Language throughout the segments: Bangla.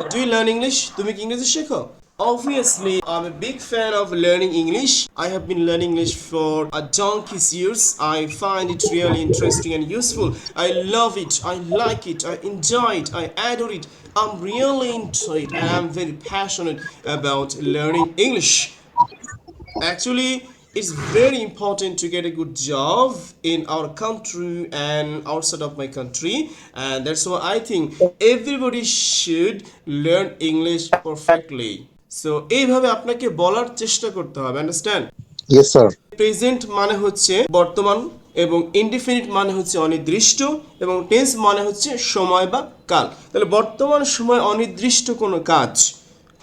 Do you learn English? তুমি কি ইংরেজি শেখো? Obviously, I'm a big fan of learning English. I have been learning English for a donkey's years. I find it really interesting and useful. I love it. I like it. I enjoy it. I adore it. I'm really into it and I'm very passionate about learning English. Actually, it's very important to get a good job in our country and outside of my country, and that's why I think everybody should learn English perfectly. So এইভাবে আপনাকে বলার চেষ্টা করতে হবে আন্ডারস্ট্যান্ড ইয়েস স্যার প্রেজেন্ট মানে হচ্ছে বর্তমান এবং ইনডিফিনিট মানে হচ্ছে অনির্দিষ্ট এবং টেন্স মানে হচ্ছে সময় বা কাল তাহলে বর্তমান সময় অনির্দিষ্ট কোনো কাজ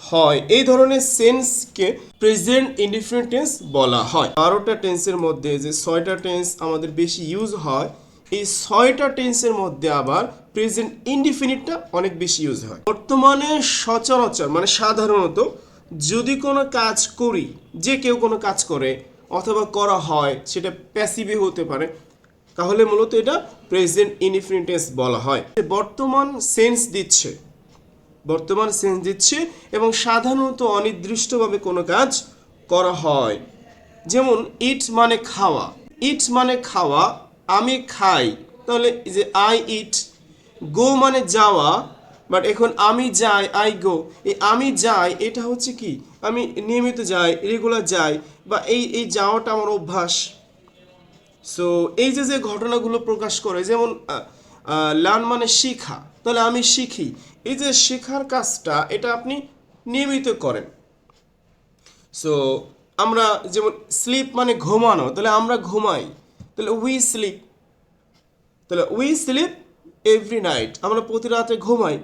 হয়। এই ধরনের সেন্সকে প্রেজেন্ট ইনডিফিনিট টেন্স বলা হয়। বারোটা টেন্সের মধ্যে যে ছয়টা টেন্স আমাদের বেশি ইউজ হয়, এই ছয়টা টেন্সের মধ্যে আবার প্রেজেন্ট ইনডিফিনিটটা অনেক বেশি ইউজ হয়। বর্তমানে সচরাচর মানে সাধারণত যদি কোনো কাজ করি, যে কেউ কোনো কাজ করে, অথবা করা হয়, সেটা প্যাসিভে হতে পারে, তাহলে মূলত এটা প্রেজেন্ট ইনডিফিনিটেন্স বলা হয়। বর্তমান সেন্স দিচ্ছে। বর্তমান সেন্স দিচ্ছে এবং সাধারণত অনির্দিষ্টভাবে কোনো কাজ করা হয়। যেমন ইট মানে খাওয়া। ইট মানে খাওয়া, আমি খাই। তাহলে যে আই ইট গো মানে যাওয়া বাট এখন আমি যাই আই গো এই আমি যাই, এটা হচ্ছে কি? আমি নিয়মিত যাই রেগুলার যাই, বা এই এই যাওয়াটা আমার অভ্যাস। সো এই যে যে ঘটনাগুলো প্রকাশ করে, যেমন লার্ন মানে শিখা। তাহলে আমি শিখি। এই যে শেখার কাজটা, এটা আপনি নিয়মিত করেন। সো আমরা যেমন স্লিপ মানে ঘুমানো, তাহলে আমরা ঘুমাই। তাহলে উই স্লিপ তাহলে উই স্লিপ এভরি নাইট আমরা প্রতি রাতে ঘুমাই।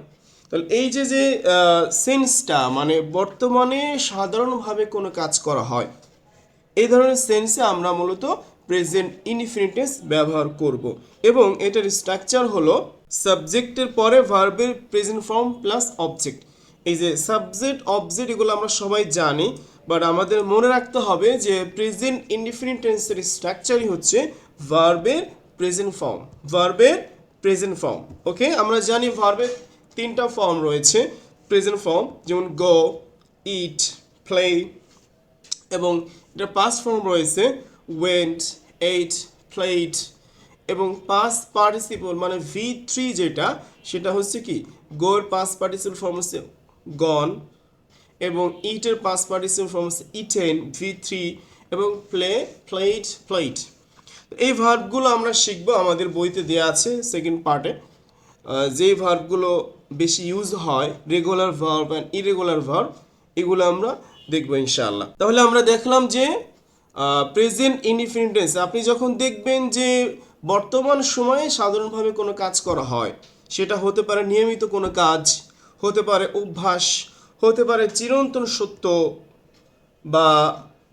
তাহলে এই যে যে সেন্সটা মানে বর্তমানে সাধারণভাবে কোনো কাজ করা হয়, এই ধরনের সেন্সে আমরা মূলত প্রেজেন্ট ইনফিনিটেন্স ব্যবহার করব। এবং এটার স্ট্রাকচার হলো সাবজেক্টের পরে ভার্বের প্রেজেন্ট ফর্ম প্লাস অবজেক্ট এই যে সাবজেক্ট অবজেক্ট এগুলো আমরা সবাই জানি বাট আমাদের মনে রাখতে হবে যে প্রেজেন্ট ইনডিফিনিটেন্সের স্ট্রাকচারই হচ্ছে ভার্বের প্রেজেন্ট ফর্ম ভার্বের প্রেজেন্ট ফর্ম ওকে আমরা জানি ভার্বের তিনটা ফর্ম রয়েছে। প্রেজেন্ট ফর্ম যেমন গো ইট প্লে এবং এটা পাস ফর্ম রয়েছে। ওয়েন্ট এইট প্লেট এবং পাস পার্টিসিপল মানে ভি থ্রি যেটা, সেটা হচ্ছে কি গোর পাস পার্টিসিপল ফর্ম হচ্ছে গন এবং ইটের পাস পার্টিসিপল ফর্ম হচ্ছে ইটেন ভি থ্রি এবং প্লে প্লেট প্লেট এই ভার্বগুলো আমরা শিখব, আমাদের বইতে দেওয়া আছে সেকেন্ড পার্টে যেই ভার্বগুলো বেশি ইউজ হয় regular verb and irregular verb এগুলো আমরা দেখব ইনশাআল্লাহ। তাহলে আমরা দেখলাম যে প্রেজেন্ট ইনডিফিনিটেন্স আপনি যখন দেখবেন যে বর্তমান সময়ে সাধারণভাবে কোনো কাজ করা হয়, সেটা হতে পারে নিয়মিত কোনো কাজ, হতে পারে অভ্যাস, হতে পারে চিরন্তন সত্য বা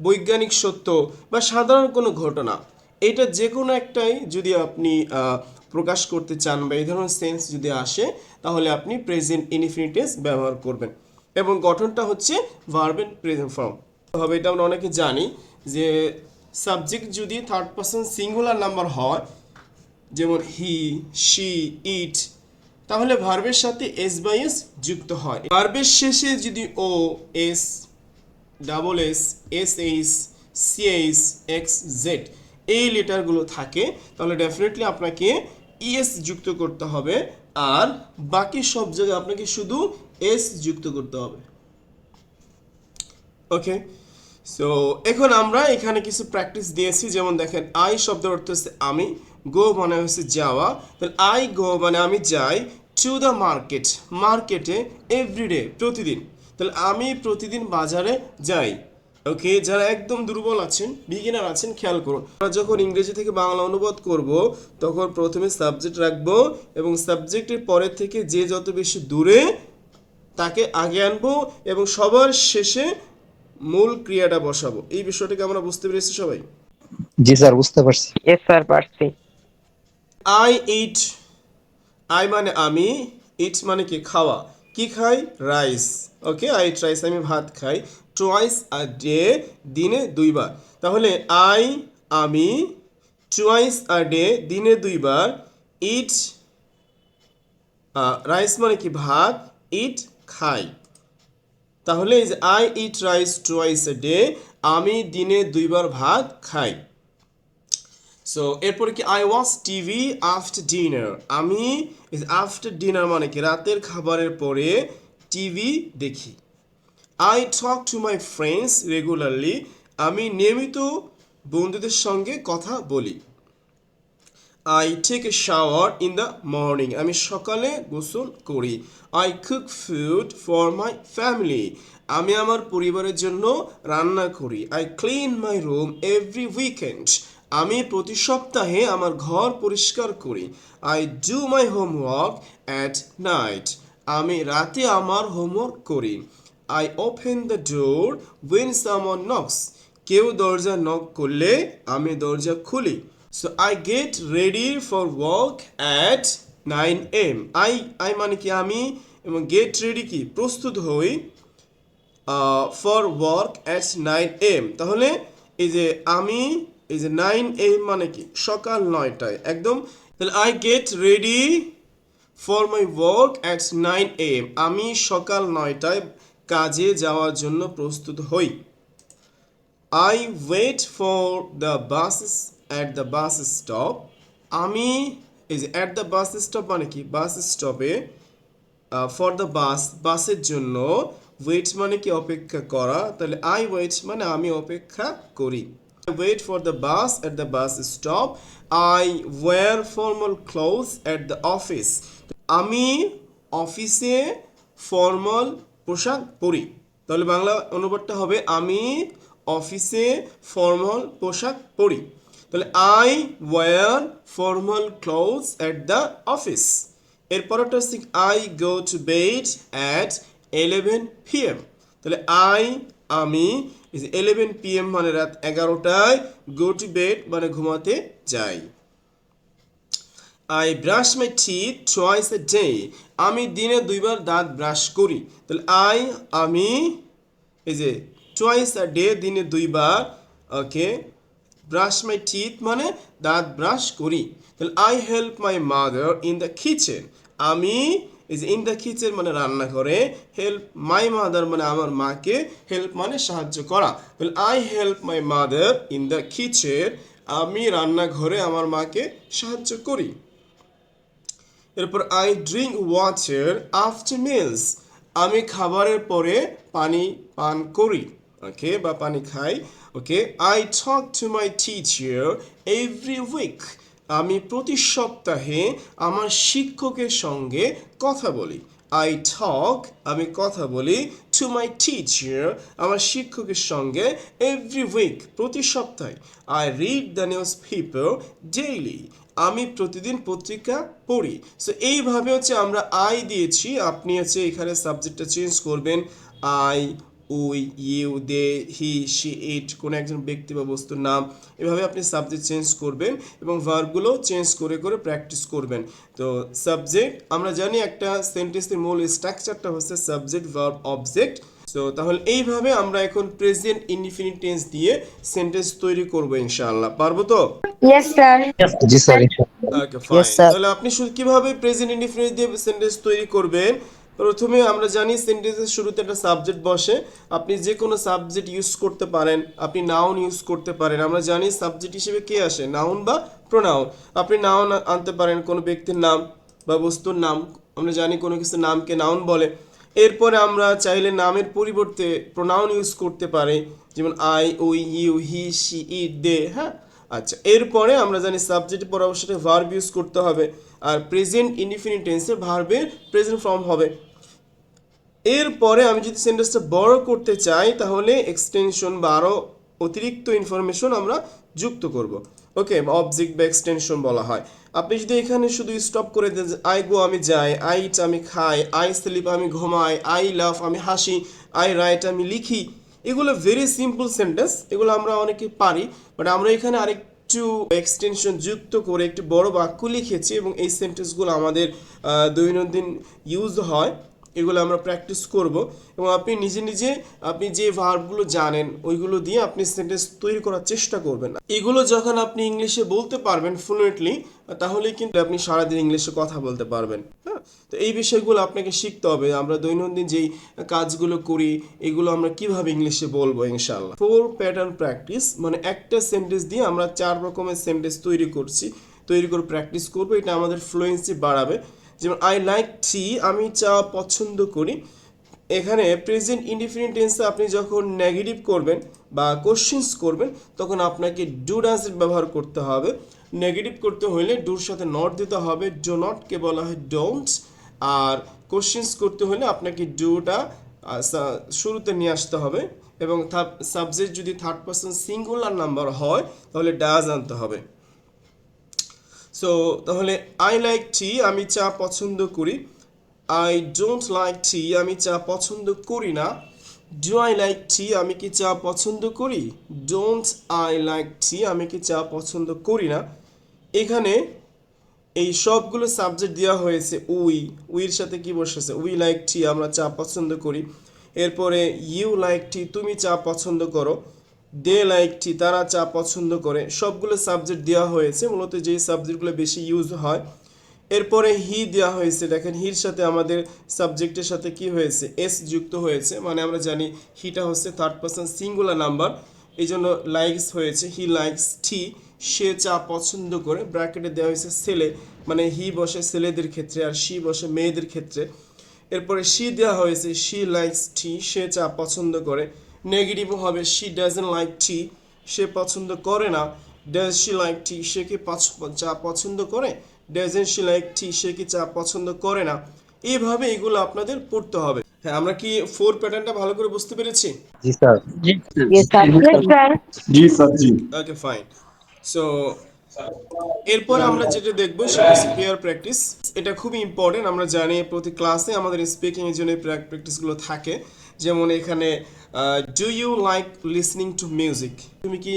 বৈজ্ঞানিক সত্য বা সাধারণ কোনো ঘটনা, এটা যে কোনো একটাই যদি আপনি প্রকাশ করতে চান বা এই ধরনের সেন্স যদি আসে, তাহলে আপনি প্রেজেন্ট ইনফিনিটেন্স ব্যবহার করবেন এবং গঠনটা হচ্ছে ভার্বেন প্রেজেন্ট ফর্ম হবে এটা আমরা অনেকে জানি যে সাবজেক্ট যদি থার্ড পার্সন সিঙ্গুলার নাম্বার হয়, যেমন হি শি ইট তাহলে ভার্বের সাথে এস বাই এস যুক্ত হয়। ভার্বের শেষে যদি O S double S S H C H X Z এই লেটারগুলো থাকে, তাহলে ডেফিনেটলি আপনাকে ইএস যুক্ত করতে হবে আর বাকি সব জায়গায় আপনাকে শুধু এস যুক্ত করতে হবে। ওকে সো এখন আমরা এখানে কিছু প্র্যাকটিস দিয়েছি, যেমন দেখেন আই শব্দের অর্থ হচ্ছে আমি গো মানে হচ্ছে যাওয়া তাহলে আই গো মানে আমি যাই টু দ্য মার্কেট মার্কেটে এভরিডে প্রতিদিন, তাহলে আমি প্রতিদিন বাজারে যাই ওকে যারা একদম দুর্বল আছেন বিগিনার আছেন, খেয়াল করুন, আমরা যখন ইংরেজি থেকে বাংলা অনুবাদ করব, তখন প্রথমে সাবজেক্ট রাখব এবং সাবজেক্টের পরের থেকে যে যত বেশি দূরে, তাকে আগে আনব এবং সবার শেষে মূল ক্রিয়াটা বসাবো। এই বিষয়টাকে আমরা বুঝতে পেরেছি সবাই? জি স্যার বুঝতে পারছি। ইয়েস স্যার পারছি। আই ইট আই মানে আমি ইট মানে কি? খাওয়া। কি খাই? Rice okay I eat rice আমি ভাত খাই। টুয়াইস আ ডে দিনে দুইবার। তাহলে আই আমি টুয়াইস আ ডে দিনে দুইবার ইট রাইস মানে কি? ভাত ইট খাই। তাহলে যে I eat rice twice a day আমি দিনে দুইবার ভাত খাই। সো এরপরে কি I watch TV after dinner আমি আফটার ডিনার মানে কি, রাতের খাবারের পরে টিভি দেখি। I talk to my friends regularly আমি নিয়মিত বন্ধুদের সঙ্গে কথা বলি। I take shower in the morning আমি সকালে গোসল করি। I cook food for my family আমি আমার পরিবারের জন্য রান্না করি। I clean my room every weekend আমি প্রতি সপ্তাহে আমার ঘর পরিষ্কার করি। I do my homework at night আমি রাতে আমার হোমওয়ার্ক করি। I open the door when someone knocks কেউ দরজা নক করলে আমি দরজা খুলি। So I get ready for work at nine AM I I মানে কি আমি এবং গেট রেডি কি? প্রস্তুত হই for work at nine AM তাহলে এই যে আমি, এই যে নাইন এম মানে কি? সকাল নয়টায়, একদম? তাহলে I get ready for my work at nine AM আমি সকাল নয়টায় কাজে যাওয়ার জন্য প্রস্তুত হই। I wait for the buses at the bus stop আমি, এই যে অ্যাট দ্য বাস স্টপ মানে কি? বাস স্টপে ফর দ্য বাস বাসের জন্য ওয়েট মানে কি? অপেক্ষা করা। তাহলে আই ওয়েট মানে আমি অপেক্ষা করি। Wait for the bus at the bus stop I wear formal clothes at the office আমি অফিসে ফর্মাল পোশাক পরি। তাহলে বাংলা অনুবাদটা হবে, আমি অফিসে ফর্মাল পোশাক পরি। তাহলে I wear formal clothes at the office এরপরটা হচ্ছে I go to bed at eleven PM M তাহলে আই আমি এলেভেন পি এম মানে রাত এগারোটায় গো টু বেড মানে ঘুমাতে যাই। I brush my teeth twice a day আমি দিনে দুইবার দাঁত ব্রাশ করি। তাহলে আই আমি, এই যে টুয়াইস আ ডে দিনে দুইবার ওকে ব্রাশ মাই টিথ মানে দাঁত ব্রাশ করি। তাহলে I help my mother in the kitchen আমি যে ইন দ্য কিচেন মানে রান্না করে হেল্প মাই মাদার মানে আমার মাকে হেল্প মানে সাহায্য করা। তাহলে I help my mother in the kitchen আমি রান্নাঘরে আমার মাকে সাহায্য করি। এরপর I drink water after meals আমি খাবারের পরে পানি পান করি। ওকে বা পানি খাই। Okay I talk to my teacher every week আমি প্রতি সপ্তাহে আমার শিক্ষকের সঙ্গে কথা বলি। আই টক আমি কথা বলি টু মাই টিচার আমার শিক্ষকের সঙ্গে এভরি উইক প্রতি সপ্তাহে। I read the newspaper daily আমি প্রতিদিন পত্রিকা পড়ি। সো এইভাবে হচ্ছে আমরা আই দিয়েছি। আপনি হচ্ছে এখানে সাবজেক্টটা চেঞ্জ করবেন। I we you they he she it কোনো একজন ব্যক্তি বা বস্তুর নাম এভাবে আপনি সাবজেক্ট চেঞ্জ করবেন এবং ভার্বগুলো চেঞ্জ করে করে প্র্যাকটিস করবেন। তো সাবজেক্ট আমরা জানি একটা সেন্টেন্সের মূল স্ট্রাকচারটা হচ্ছে সাবজেক্ট ভার্ব অবজেক্ট। সো তাহলে এইভাবে আমরা এখন প্রেজেন্ট ইনডিফিনিট টেন্স দিয়ে সেন্টেন্স তৈরি করব ইনশাআল্লাহ। পারব তো? Yes, sir. জি স্যার ওকে ফাইন তাহলে আপনি শুধু কীভাবে প্রেজেন্ট ইনডিফিনিট দিয়ে সেন্টেন্স তৈরি করবেন? প্রথমে আমরা জানি সেন্টেন্সের শুরুতে একটা সাবজেক্ট বসে। আপনি যে কোনো সাবজেক্ট ইউজ করতে পারেন, আপনি নাউন ইউজ করতে পারেন। আমরা জানি সাবজেক্ট হিসেবে কে আসে নাউন বা প্রোনাউন আপনি নাউন আনতে পারেন কোনো ব্যক্তির নাম বা বস্তুর নাম। আমরা জানি কোনো কিছু নামকে নাউন বলে। এরপরে আমরা চাইলে নামের পরিবর্তে প্রোনাউন ইউজ করতে পারি, যেমন I we you he she it they হ্যাঁ? আচ্ছা এরপরে আমরা জানি সাবজেক্টের পর অবশ্যই ভার্ব ইউজ করতে হবে। আর প্রেজেন্ট ইনডিফিনিট টেন্সে ভার্বের প্রেজেন্ট ফর্ম হবে। এরপরে আমি যদি সেন্টেন্সটা বড় করতে চাই, তাহলে এক্সটেনশন বা আরও অতিরিক্ত ইনফরমেশন আমরা যুক্ত করব। ওকে অবজেক্ট বা এক্সটেনশন বলা হয়। আপনি যদি এখানে শুধু স্টপ করে দেন আই গো আমি যাই আই ইট আমি খাই আই স্লিপ আমি ঘুমাই আই লাভ আমি হাসি আই রাইট আমি লিখি, এগুলো ভেরি সিম্পল সেন্টেন্স এগুলো আমরা অনেকে পারি বাট আমরা এখানে আরেকটু এক্সটেনশন যুক্ত করে একটি বড় বাক্য লিখেছি এবং এই সেন্টেন্সগুলো আমাদের দৈনন্দিন ইউজ হয়। এগুলো আমরা প্র্যাকটিস করব এবং আপনি নিজে নিজে আপনি যে ভার্বগুলো জানেন, ওইগুলো দিয়ে আপনি সেন্টেন্স তৈরি করার চেষ্টা করবেন এগুলো যখন আপনি ইংলিশে বলতে পারবেন ফ্লুয়েন্টলি তাহলে কিন্তু আপনি সারাদিন ইংলিশে কথা বলতে পারবেন হ্যাঁ? তো এই বিষয়গুলো আপনাকে শিখতে হবে। আমরা দৈনন্দিন যেই কাজগুলো করি, এগুলো আমরা কীভাবে ইংলিশে বলব ইনশাল্লাহ ফোর প্যাটার্ন প্র্যাকটিস মানে একটা সেন্টেন্স দিয়ে আমরা চার রকমের সেন্টেন্স তৈরি করছি। তৈরি করে প্র্যাকটিস করব। এটা আমাদের ফ্লুয়েন্সি বাড়াবে। যেমন আই লাইক টি আমি চা পছন্দ করি। এখানে প্রেজেন্ট ইনডিফিনিট টেন্সে আপনি যখন নেগেটিভ করবেন বা কোশ্চিনস করবেন, তখন আপনাকে ডু ডাজের ব্যবহার করতে হবে। নেগেটিভ করতে হলে ডুর সাথে নট দিতে হবে ডো নটকে বলা হয় ডোন্টস আর কোশ্চেন্স করতে হলে আপনাকে ডুটা শুরুতে নিয়ে আসতে হবে এবং সাবজেক্ট যদি থার্ড পার্সন সিঙ্গুলার নাম্বার হয়, তাহলে ডাজ আনতে হবে। সো তাহলে আই লাইক টি আমি চা পছন্দ করি। আই ডোন্ট লাইক টি আমি চা পছন্দ করি না। ডু আই লাইক টি আমি কি চা পছন্দ করি? ডোন্ট আই লাইক টি আমি কি চা পছন্দ করি না। এখানে এই সবগুলো সাবজেক্ট দেওয়া হয়েছে উই, উইর সাথে কি বসেছে? উই লাইক টি, আমরা চা পছন্দ করি। এরপরে ইউ লাইক টি, তুমি চা পছন্দ করো। দে লাইক টি, তারা চা পছন্দ করে। সবগুলো সাবজেক্ট দেওয়া হয়েছে, মূলত যেই সাবজেক্টগুলো বেশি ইউজ হয়। এরপরে হি দেওয়া হয়েছে, দেখেন হির সাথে আমাদের সাবজেক্টের সাথে কি হয়েছে? এস যুক্ত হয়েছে মানে আমরা জানি হিটা হচ্ছে থার্ড পার্সন সিঙ্গুলার নাম্বার এই জন্য লাইকস হয়েছে হি লাইকস টি সে চা পছন্দ করে ব্র্যাকেটে দেওয়া হয়েছে ছেলে মানে হি বসে ছেলেদের ক্ষেত্রে আর শি বসে মেয়েদের ক্ষেত্রে। এরপরে শি দেওয়া হয়েছে শি লাইকস টি সে চা পছন্দ করে। নেগেটিভও হবে শি ডাজেন্ট লাইক টি সে পছন্দ করে না। ডাজ শি লাইক টি সে কি চা পছন্দ করে? ডাজেন্ট শি লাইক টি সে কি চা পছন্দ করে না? এইভাবে এগুলো আপনাদের পড়তে হবে। হ্যাঁ আমরা কি ফোর প্যাটার্নটা ভালো করে বুঝতে পেরেছি? জি স্যার. Yes, sir. জি স্যার জি। ওকে ফাইন সো এরপর আমরা যেটা দেখব, সেটা হচ্ছে পেয়ার প্র্যাকটিস এটা খুবই ইম্পর্টেন্ট আমরা জানি প্রতি ক্লাসে আমাদের স্পিকিং এর জন্য প্র্যাকটিসগুলো থাকে। যেমন এখানে do you like listening to music তুমি কি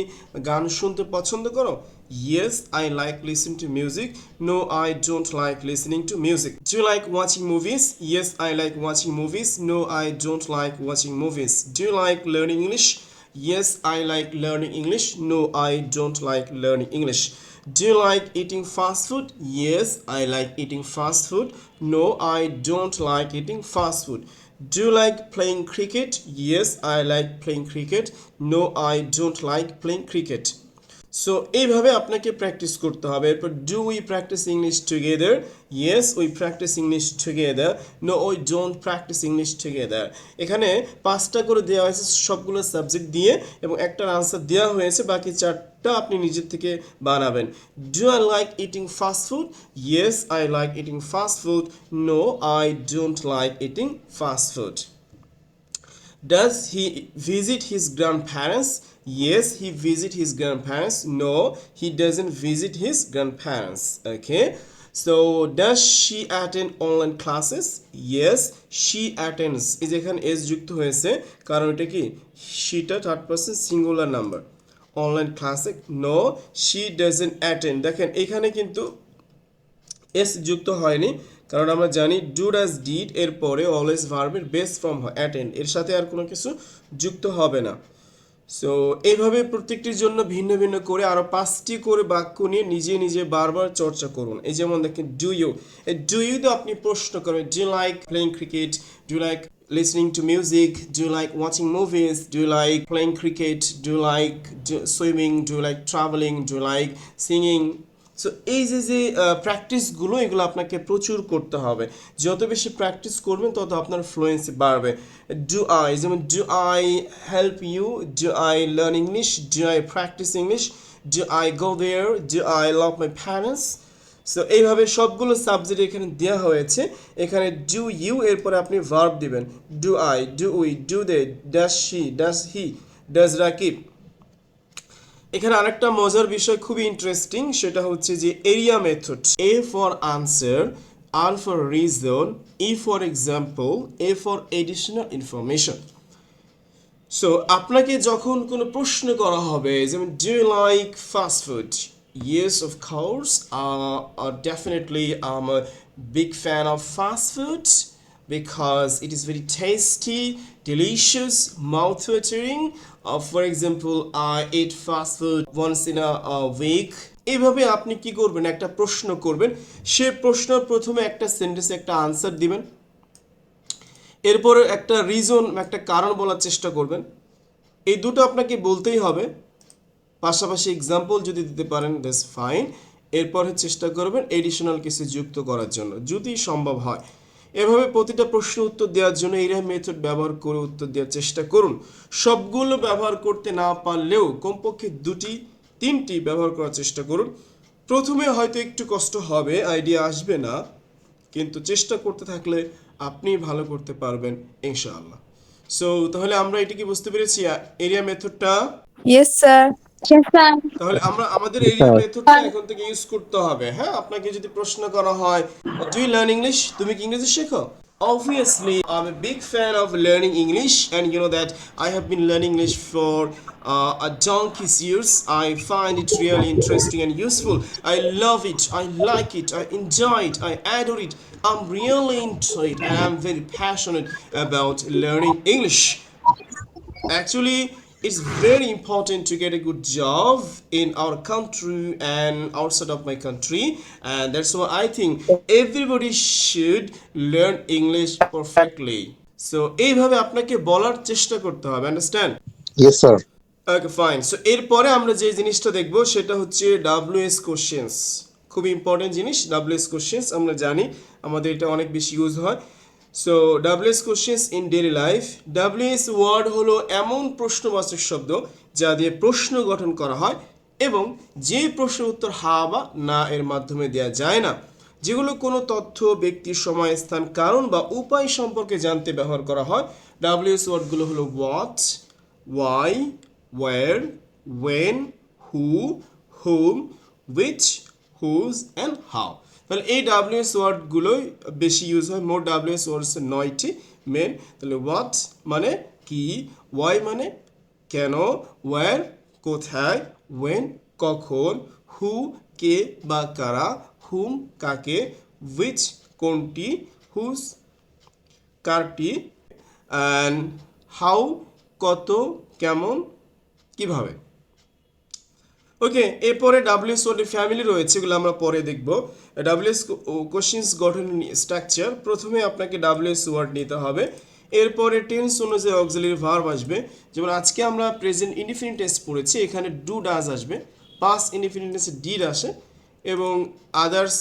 গান শুনতে পছন্দ করো? Yes I like listening to music no I don't like listening to music do like watching movies yes I like watching movies no I don't like watching movies do like learning English Yes, I like learning English. No, I don't like learning English. Do you like eating fast food? Yes, I like eating fast food. No, I don't like eating fast food. Do you like playing cricket? Yes, I like playing cricket. No, I don't like playing cricket. So এইভাবে আপনাকে প্র্যাকটিস করতে হবে। এরপর do we practice English together yes we practice English together no we don't practice English together এখানে পাঁচটা করে দেওয়া হয়েছে সবগুলো সাবজেক্ট দিয়ে এবং একটার আনসার দেওয়া হয়েছে। বাকি চারটা আপনি নিজের থেকে বানাবেন। Do I like eating fast food yes I like eating fast food no I don't like eating fast food Does he visit his grandparents? Yes, he visit his grandparents. No, he doesn't visit his grandparents. Okay. So does she attend online classes? Yes, she attends. এই যে এখানে এস যুক্ত হয়েছে কারণ এটা কি শিটা third person singular number online ক্লাসে নো শি ডাজেন্ট অ্যাটেন্ড দেখেন এখানে কিন্তু এস যুক্ত হয়নি কারণ আমরা জানি ডু ডাজ ডিড এর পরে অলওয়েজ ভার্বের বেস ফর্ম হয় অ্যাটেন্ড এর সাথে আর কোনো কিছু যুক্ত হবে না। সো এইভাবে প্রত্যেকটির জন্য ভিন্ন ভিন্ন করে আরও পাঁচটি করে বাক্য নিয়ে নিজে নিজে বারবার চর্চা করুন। এই যেমন দেখেন ডু ইউ ডু ইউ তো আপনি প্রশ্ন করবেন do like playing cricket do like watching movies? Do you like playing cricket? Do you like do, swimming? Do you like traveling? Do you like singing? So এই যে যে প্র্যাকটিসগুলো এগুলো আপনাকে প্রচুর করতে হবে। যত বেশি প্র্যাকটিস করবেন, তত আপনার ফ্লুয়েন্সি বাড়বে। ডু আই যেমন do I help you do I learn English do I practice English do I go there do I love my parents so এইভাবে সবগুলো সাবজেক্ট এখানে দেওয়া হয়েছে। এখানে ডু ইউ এরপরে আপনি ভার্ব দিবেন। Do I do we do they does she does he does Rakib. এখানে আরেকটা মজার বিষয় খুবই ইন্টারেস্টিং সেটা হচ্ছে যে area method A for answer R for reason E for example A for additional information so আপনাকে যখন কোনো প্রশ্ন করা হবে যেমন do like fast food yes of course definitely um a big fan of fast food because it is very tasty, delicious, mouth-watering. Uh, for example, I eat fast food once in a, a week. এইভাবে আপনি কি করবেন? একটা প্রশ্ন করবেন। সে প্রশ্ন প্রথমে একটা সেন্টেন্সে একটা আনসার দিবেন। এরপর একটা রিজন একটা কারণ বলার চেষ্টা করবেন। এই দুটো আপনাকে বলতেই হবে। পাশাপাশি এক্সাম্পল যদি দিতে পারেন দ্যাটস ফাইন এরপরে চেষ্টা করবেন এডিশনাল কিছু যুক্ত করার জন্য। যদি সম্ভব হয়। এভাবে প্রতিটা প্রশ্ন উত্তর দেওয়ার জন্য এই মেথড ব্যবহার করে উত্তর দেওয়ার চেষ্টা করুন। সবগুলো ব্যবহার করতে না পারলেও কমপক্ষে দুটি তিনটি ব্যবহার করার চেষ্টা করুন। প্রথমে হয়তো একটু কষ্ট হবে আইডিয়া আসবে না কিন্তু চেষ্টা করতে থাকলে আপনি ভালো করতে পারবেন ইনশাআল্লাহ। সো তাহলে আমরা এটি কি বুঝতে পেরেছি? এরিয়া মেথডটা Yes, sir. তাহলে আমরা আমাদের এরিয়া মেথডটা এখন থেকে ইউজ করতে হবে হ্যাঁ আপনাকে যদি প্রশ্ন করা হয় ডু ইউ লার্ন ইংলিশ তুমি কি ইংরেজি শেখো Obviously, I'm a big fan of learning English, and you know that I have been learning English for uh, a donkey's years. I find it really interesting and useful. I love it, I like it, I enjoy it, I adore it. I'm really into it, and I'm very passionate about learning English actually it's very important to get a good job in our country and outside of my country and that's why i think everybody should learn english perfectly so এইভাবে আপনাকে বলার চেষ্টা করতে হবে understand yes sir okay fine so এরপরে আমরা যে জিনিসটা দেখব সেটা হচ্ছে ডাব্লিউএস কোশ্চেন্স খুব ইম্পর্টেন্ট জিনিস ডাব্লিউএস কোশ্চেন্স আমরা জানি আমাদের এটা অনেক বেশি ইউজ হয় so W S questions in daily life W S word হলো এমন প্রশ্নবাচক শব্দ যা দিয়ে প্রশ্ন গঠন করা হয় এবং যে প্রশ্নের উত্তর হা বা না এর মাধ্যমে দেওয়া যায় না। যেগুলো কোনো তথ্য ব্যক্তি সময় স্থান কারণ বা উপায় সম্পর্কে জানতে ব্যবহার করা হয়। ডাব্লিউএস ওয়ার্ডগুলো হলো what why where, when who whom, which whose and how তাহলে এই ডাব্লিউএস ওয়ার্ডগুলোই বেশি ইউজ হয়, মোট ডাব্লিউএস ওয়ার্ডস নয়টি মেন তাহলে হোয়াট মানে কি? ওয়াই মানে কেন? ওয়ার কোথায়? ওয়েন কখন? হু কে বা কারা? হুম কাকে? উইচ কোনটি? হুজ কারটি? অ্যান্ড হাউ কত, কেমন, কীভাবে? ওকে এরপরে ডাব্লিউএস ওয়ার্ডের ফ্যামিলি রয়েছে, এগুলো আমরা পরে দেখব। ডাব্লিউএস কোশ্চিনস গঠন স্ট্রাকচার প্রথমে আপনাকে ডাব্লিউএস ওয়ার্ড নিতে হবে। এরপরে টেন্স অনুযায়ী অক্সিলারি ভার্ব আসবে। যেমন আজকে আমরা প্রেজেন্ট ইনডিফিনিট পড়েছি, এখানে ডু ডাজ আসবে পাস ইনডিফিনিট টেন্সে ডিড আসে, এবং আদার্স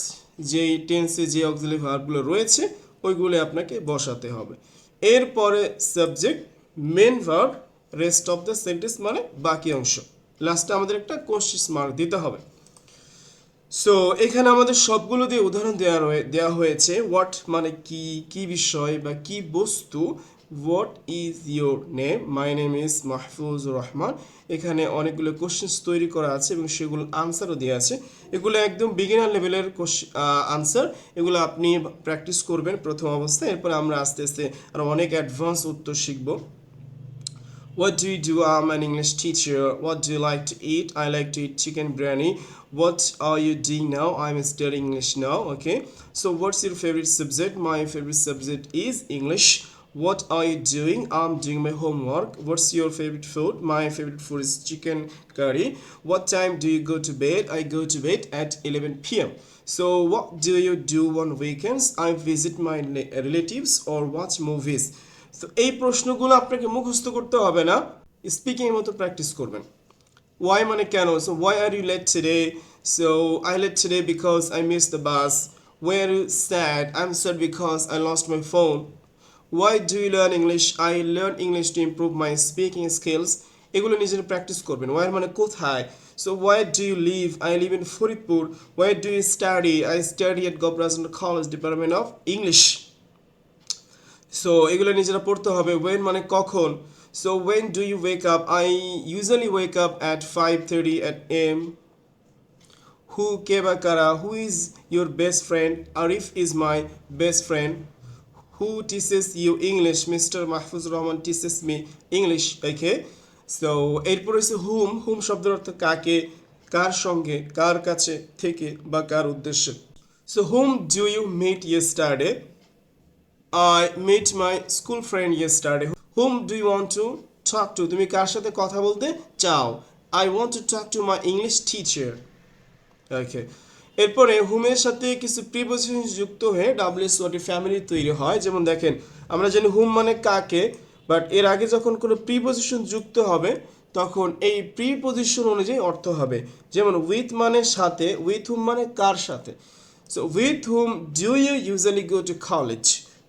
যেই টেন্সে যে অক্সিলারি ভার্বগুলো রয়েছে ওইগুলো আপনাকে বসাতে হবে। এরপরে subject main verb rest of the sentence মানে বাকি অংশ। লাস্টে আমাদের একটা কোশ্চিস মার্ক দিতে হবে। সো এখানে আমাদের সবগুলো দিয়ে উদাহরণ দেওয়া রয়ে দেওয়া হয়েছে হোয়াট মানে কি কি বিষয় বা কি বস্তু what is your name my name is Mahfuz Rahman এখানে অনেকগুলো কোশ্চেন্স তৈরি করা আছে এবং সেগুলো আনসারও দেওয়া আছে। এগুলো একদম বিগিনার লেভেলের আনসার এগুলো আপনি প্র্যাকটিস করবেন প্রথম অবস্থায়। এরপরে আমরা আস্তে আস্তে আরও অনেক অ্যাডভান্স উত্তর শিখব। What do you do? I'm an English teacher. What do you like to eat? I like to eat chicken biryani. What are you doing now? I'm studying English now. Okay. So, what's your favorite subject? My favorite subject is English. What are you doing? I'm doing my homework. What's your favorite food? My favorite food is chicken curry. What time do you go to bed? I go to bed at 11 p.m. So, what do you do on weekends? I visit my relatives or watch movies. তো এই প্রশ্নগুলো আপনাকে মুখস্থ করতে হবে না। স্পিকিং মতো প্র্যাকটিস করবেন। ওয়াই মানে কেন? So why are you late today so I late today because I miss the bus why are you sad I am sad because I lost my phone why do you learn English I learn English to improve my speaking skills এগুলো নিজের প্র্যাকটিস করবেন। ওয়াই মানে কোথায়? So where do you live I live in Faridpur where do you study I study at Gobrajendra college department of English so এগুলো নিজেরা পড়তে হবে ওয়েন মানে কখন? So when do you wake up I usually wake up at five thirty at AM who কে বা কারা? Who is your best friend Arif is my best friend who teaches you English Mister Mahfuzur Rahman teaches me English okay so এরপর হচ্ছে হুম হুম শব্দের অর্থ কাকে? কার সঙ্গে? কার কাছে? থেকে বা কার উদ্দেশ্যে? So whom do you meet yesterday I met my school friend yesterday. Whom do you want to talk to? তুমি কার সাথে কথা বলতে চাও? I want to talk to my English teacher. ওকে এরপরে হুমের সাথে কিছু প্রিপোজিশন যুক্ত হয়ে ডাব্লিউএস ওয়ার্ডের ফ্যামিলি তৈরি হয় যেমন দেখেন, আমরা জানি হুম মানে কাকে বাট এর আগে যখন কোনো প্রিপোজিশন যুক্ত হবে, তখন এই প্রিপোজিশন অনুযায়ী অর্থ হবে যেমন উইথ মানে সাথে উইথ হুম মানে কার সাথে so with whom do you usually go to college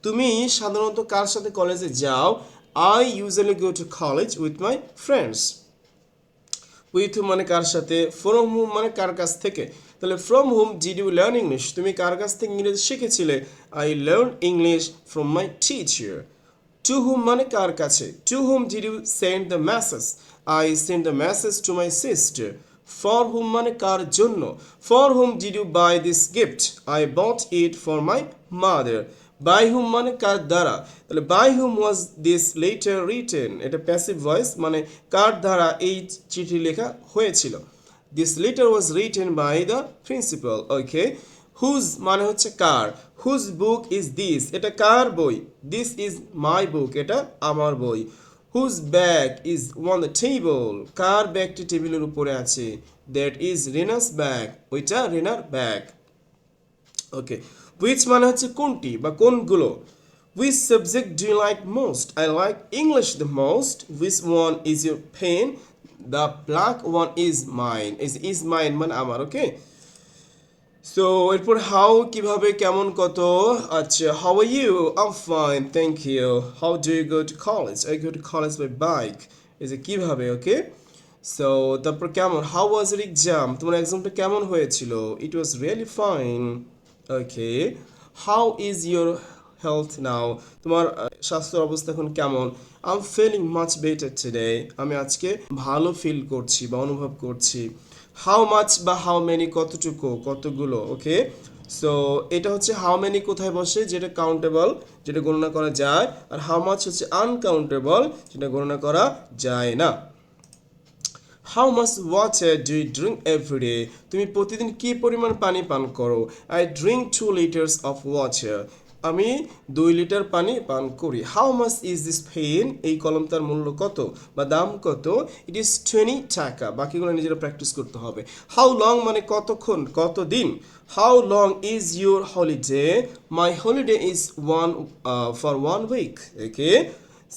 তুমি সাধারণত কার সাথে কলেজে যাও? I usually go to college with my friends with মানে কার সাথে? ফ্রম হুম মানে কার কাছ থেকে? তাহলে from whom did you learn English তুমি কার কাছ থেকে ইংরেজি শিখেছিলে? I learn English from my teacher to whom মানে কার কাছে? To whom did you send the message I send the message to my sister for whom মানে কার জন্য? For whom did you buy this gift I bought it for my mother by whom মানে কার দ্বারা? তাহলে by whom was this letter written এটা প্যাসিভ ভয়েস মানে কার দ্বারা এই চিঠি লেখা হয়েছিল? This letter was written by the principal okay whose মানে হচ্ছে কার? হুজ বুক ইজ দিস এটা কার বই? দিস ইজ মাই বুক এটা আমার বই। Whose bag is on the table কার ব্যাগটি টেবিলের উপরে আছে? দ্যাট ইজ রেনাস ব্যাগ ওইটা রেনার ব্যাগ ওকে উইচ মানে হচ্ছে কোনটি বা কোনগুলো? Which subject do like most I like English the most which one is your pen the black one is mine is is mine মানে আমার ওকে সো এরপর হাউ কীভাবে, কেমন, কত? আচ্ছা how are you am fine thank you how do you go to college I go to college by bike এই যে কীভাবে ওকে সো তারপর কেমন? হাউ ওয়াজ এর এক্সাম তোমার এক্সামটা কেমন হয়েছিল? It was really fine okay how is your health now তোমার স্বাস্থ্যের অবস্থা এখন কেমন? I am feeling much better today আমি আজকে ভালো ফিল করছি বা অনুভব করছি। হাউ মাচ বা হাউ মেনি কতটুকু, কতগুলো ওকে সো এটা হচ্ছে হাউ মেনি কোথায় বসে, যেটা কাউন্টেবল যেটা গণনা করা যায়, আর হাউ মাচ হচ্ছে আনকাউন্টেবল যেটা গণনা করা যায় না। How much water do you drink everyday তুমি প্রতিদিন কি পরিমাণ পানি পান করো? I drink two litres of water আমি দুই লিটার পানি পান করি। How much is this pen এই কলমটার মূল্য কত বা দাম কত? ইট ইজ টোয়েন্টি টাকা। বাকিগুলো নিজেরা প্র্যাকটিস করতে হবে। হাউ লং মানে কতক্ষণ? কতদিন? How long is your holiday my holiday is one for one week okay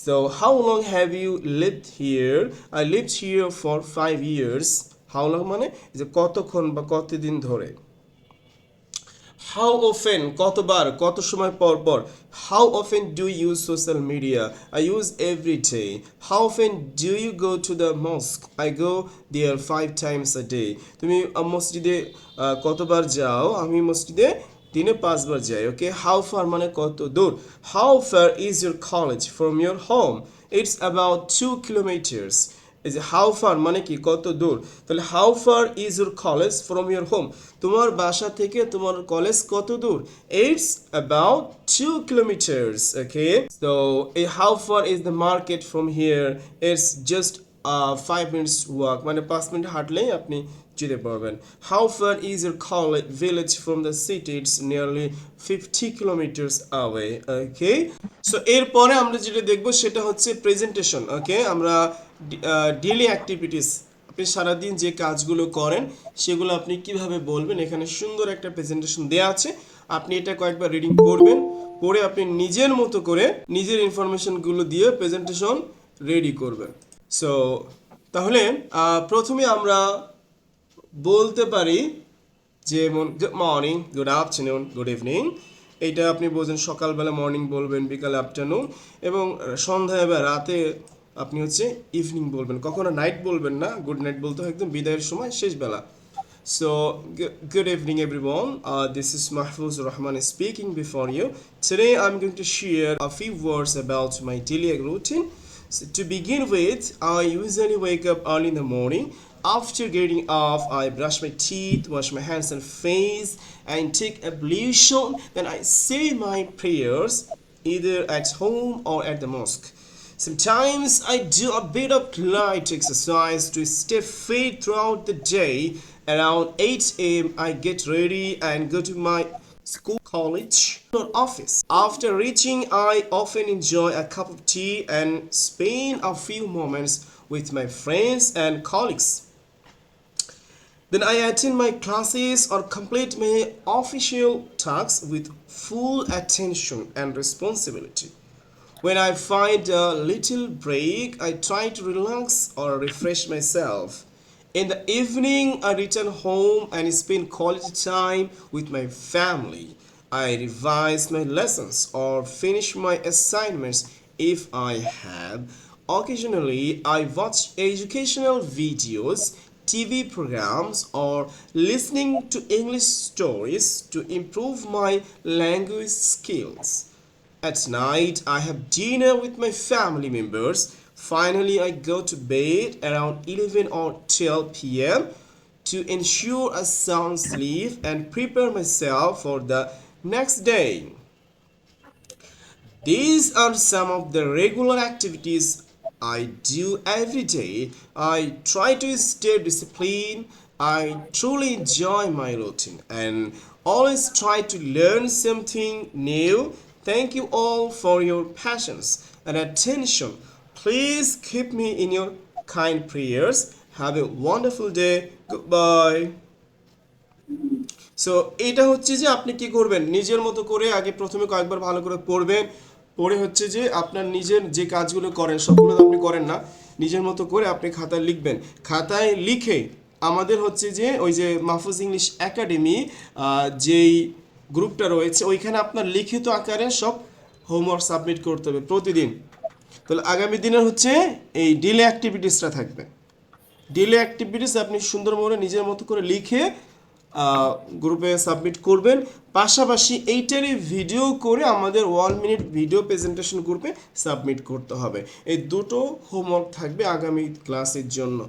So, how long have you lived here? I lived here for five years. How long মানে? যে কতক্ষণ বা কতদিন ধরে? হাউ অফেন কতবার কত সময় পর পর? How often do use social media I use every day how often do you go to the mosque I go there five times a day তুমি মসজিদে কতবার যাও? আমি মসজিদে দিনে পাঁচবার যাই ওকে হাউ ফার মানে কত দূর? How far is your college from your home it's about two kilometres এই যে হাউ ফার মানে কি? কত দূর? তাহলে how far is your college from your home তোমার বাসা থেকে তোমার কলেজ কত দূর? It's about two kilometres okay তো এই how far is the market from here it's just five minutes walk মানে পাঁচ মিনিট হাঁটলেই আপনি যেতে পারবেন how far is your college village from the city it's nearly fifty kilometres away okay এরপরে আমরা যেটা দেখব সেটা হচ্ছে প্রেজেন্টেশন ওকে আমরা ডেলি অ্যাক্টিভিটিস আপনি সারাদিন যে কাজগুলো করেন, সেগুলো আপনি কীভাবে বলবেন? এখানে সুন্দর একটা প্রেজেন্টেশন দেওয়া আছে। আপনি এটা কয়েকবার রিডিং করবেন পরে আপনি নিজের মতো করে নিজের ইনফরমেশনগুলো দিয়ে প্রেজেন্টেশন রেডি করবেন। সো তাহলে প্রথমে আমরা বলতে পারি যে morning good afternoon good evening এটা আপনি বলছেন সকালবেলা মর্নিং বলবেন, বিকাল আফটারনুন এবং সন্ধ্যায় বা রাতে আপনি হচ্ছে ইভিনিং বলবেন। কখনো নাইট বলবেন না গুড নাইট বলতে হয় একদম বিদায়ের সময়, শেষবেলা। So good evening everyone this is Mahfuz Rahman speaking before you today I am going to share a few words about my daily routine to begin with I usually wake up early in the morning After getting off, I brush my teeth, wash my hands and face, and take ablution. Then I say my prayers either at home or at the mosque. Sometimes I do a bit of light exercise to stay fit throughout the day. Around 8 a.m., I get ready and go to my school, college, or office. After reaching, I often enjoy a cup of tea and spend a few moments with my friends and colleagues. Then I attend my classes or complete my official tasks with full attention and responsibility. When I find a little break, I try to relax or refresh myself. In the evening, I return home and spend quality time with my family. I revise my lessons or finish my assignments if I have. Occasionally, I watch educational videos, TV programs, or listening to English stories to improve my language skills. At night, I have dinner with my family members. Finally, I go to bed around 11 or 12 p.m. to ensure a sound sleep and prepare myself for the next day. These are some of the regular activities I do every day. I try to stay disciplined. I truly enjoy my routine and always try to learn something new. Thank you all for your patience and attention. Please keep me in your kind prayers. Have a wonderful day. Goodbye. So এটা হচ্ছে যে আপনি কি করবেন নিজের মতো করে আগে প্রথমে কয়েকবার ভালো করে পড়বেন পড়ে হচ্ছে যে আপনার নিজের যে কাজগুলো করেন, সবগুলো আপনি করেন না, নিজের মতো করে আপনি খাতায় লিখবেন। খাতায় লিখে আমাদের হচ্ছে যে ওই যে মাহফুজ ইংলিশ একাডেমি যেই গ্রুপটা রয়েছে, ওইখানে আপনার লিখিত আকারে সব হোমওয়ার্ক সাবমিট করতে হবে প্রতিদিন। তাহলে আগামী দিনের হচ্ছে এই ডিলে অ্যাক্টিভিটিসটা থাকবে। ডিলে অ্যাক্টিভিটিস আপনি সুন্দর মনে নিজের মতো করে লিখে গ্রুপে সাবমিট করবেন। পাশাপাশি এইটারই ভিডিও করে আমাদের ওয়ান মিনিট ভিডিও প্রেজেন্টেশন গ্রুপে সাবমিট করতে হবে। এই দুটো হোমওয়ার্ক থাকবে আগামী ক্লাসের জন্য।